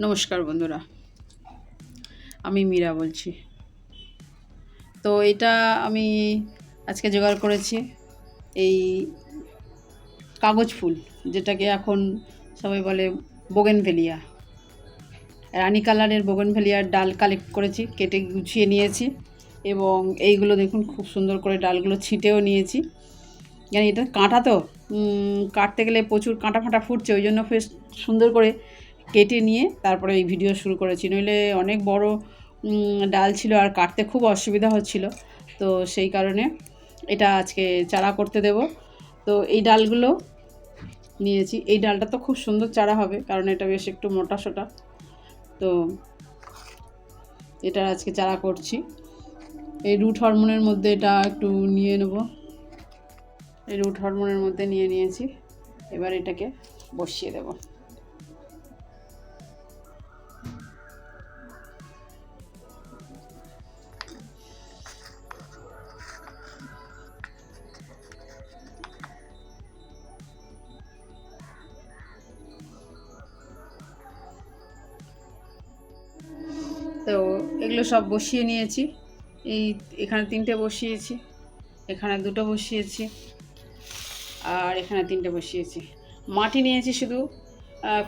নমস্কার বন্ধুরা, আমি মীরা বলছি। তো এটা আমি আজকে জোগাড় করেছি, এই কাগজ ফুল, যেটাকে এখন সবাই বলে বোগেনভেলিয়া। রানী কালারের বোগেনভেলিয়ার ডাল কালেক্ট করেছি, কেটে গুছিয়ে নিয়েছি, এবং এইগুলো দেখুন খুব সুন্দর করে ডালগুলো ছিটেও নিয়েছি। জানি এটা কাঁটা তো? কাটতে গেলে প্রচুর কাঁটা ফাঁটা ফুটছে, ওই জন্য বেশ সুন্দর করে কেটে নিয়ে তারপরে এই ভিডিও শুরু করেছি। নইলে অনেক বড় ডাল ছিল আর কাটতে খুব অসুবিধা হচ্ছিল। তো সেই কারণে এটা আজকে চারা করতে দেব। তো এই ডালগুলো নিয়েছি। এই ডালটা তো খুব সুন্দর চারা হবে, কারণ এটা বেশ একটু মোটা সোটা। তো এটা আজকে চারা করছি। এই রুট হরমোনের মধ্যে এটা একটু নিয়ে নেব। এই রুট হরমোনের মধ্যে নিয়ে নিয়েছি। এবার এটাকে বসিয়ে দেব। তো এগুলো সব বসিয়ে নিয়েছি। এই এখানে তিনটে বসিয়েছি, এখানে দুটো বসিয়েছি আর এখানে তিনটে বসিয়েছি। মাটি নিয়েছি শুধু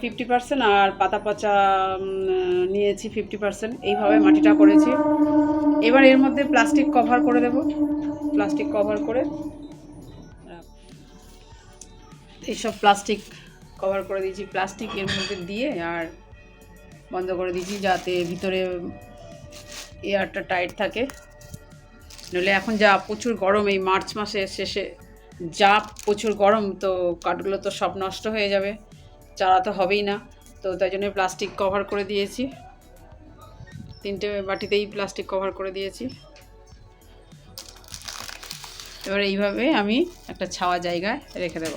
ফিফটি পার্সেন্ট আর পাতা পচা নিয়েছি ফিফটি পার্সেন্ট এইভাবে মাটিটা করেছি। এবার এর মধ্যে প্লাস্টিক কভার করে দেব। প্লাস্টিক কভার করে এইসব প্লাস্টিক কভার করে দিয়েছি। প্লাস্টিক এর মধ্যে দিয়ে আর বন্ধ করে দিয়েছি যাতে ভিতরে এয়ারটা টাইট থাকে। নইলে এখন যা প্রচুর গরম, এই মার্চ মাসের শেষে যা প্রচুর গরম, তো কাঠগুলো তো সব নষ্ট হয়ে যাবে। চারা তো হবেই না, তো তাই জন্য প্লাস্টিক কভার করে দিয়েছি। তিনটে বাটিতেই প্লাস্টিক কভার করে দিয়েছি। এবার এইভাবে আমি একটা ছাওয়া জায়গায় রেখে দেব।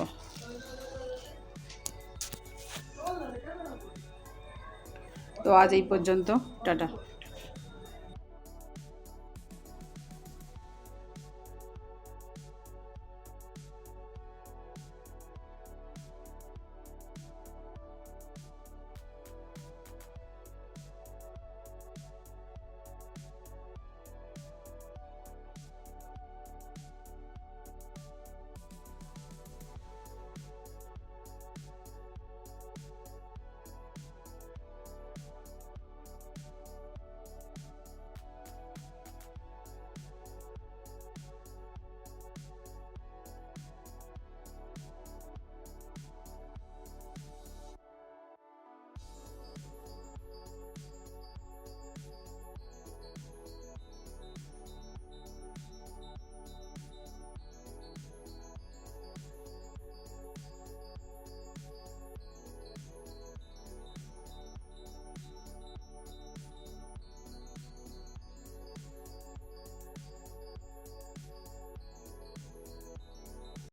তো আজ এই পর্যন্ত টাটা।